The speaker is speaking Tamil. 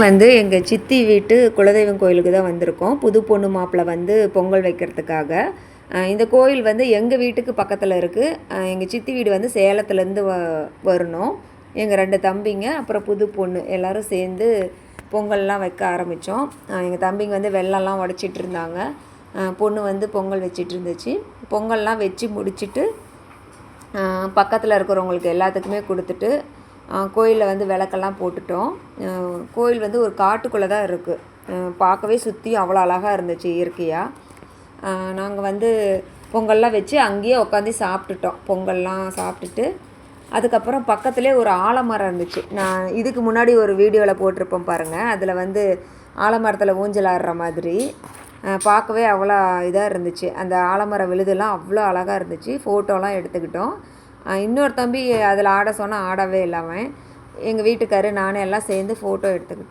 வந்து எங்கள் சித்தி வீட்டு குலதெய்வம் கோயிலுக்கு தான் வந்திருக்கோம். புது பொண்ணு மாப்பிள்ளை வந்து பொங்கல் வைக்கிறதுக்காக. இந்த கோயில் வந்து எங்கள் வீட்டுக்கு பக்கத்தில் இருக்குது எங்கள் சித்தி வீடு வந்து சேலத்துலேருந்து வ வரணும். எங்கள் ரெண்டு தம்பிங்க அப்புறம் புது பொண்ணு. எல்லோரும் சேர்ந்து பொங்கல்லாம் வைக்க ஆரம்பித்தோம் எங்கள் தம்பிங்க வந்து வெள்ளம்லாம் உடச்சிட்டு இருந்தாங்க. பொண்ணு வந்து பொங்கல் வச்சிட்டு இருந்துச்சு. பொங்கல்லாம் வச்சு முடிச்சுட்டு பக்கத்தில் இருக்கிறவங்களுக்கு எல்லாத்துக்குமே கொடுத்துட்டு கோயிலில் வந்து விளக்கெல்லாம் போட்டுட்டோம். கோயில் வந்து ஒரு காட்டுக்குள்ளே தான் இருக்குது பார்க்கவே சுற்றியும் அவ்வளோ அழகாக இருந்துச்சு இயற்கையாக நாங்கள் வந்து பொங்கல்லாம் வச்சு அங்கேயே உட்காந்து சாப்பிட்டுட்டோம். பொங்கல்லாம் சாப்பிட்டுட்டு அதுக்கப்புறம் பக்கத்துலேயே ஒரு ஆலமரம் இருந்துச்சு. நான் இதுக்கு முன்னாடி ஒரு வீடியோவில் போட்டிருப்போம் பாருங்கள் அதில் வந்து ஆலமரத்தில் ஊஞ்சல் ஆடுற மாதிரி பார்க்கவே அவ்வளோ இதாக இருந்துச்சு. அந்த ஆலமர விழுதெல்லாம் அவ்வளோ அழகாக இருந்துச்சு. ஃபோட்டோலாம் எடுத்துக்கிட்டோம். இன்னொரு தம்பி அதில் ஆட சொன்னால் ஆடவே இல்லாமல் எங்கள் வீட்டுக்காரர் நானும் எல்லாம் சேர்ந்து ஃபோட்டோ எடுத்துக்கிட்டோம்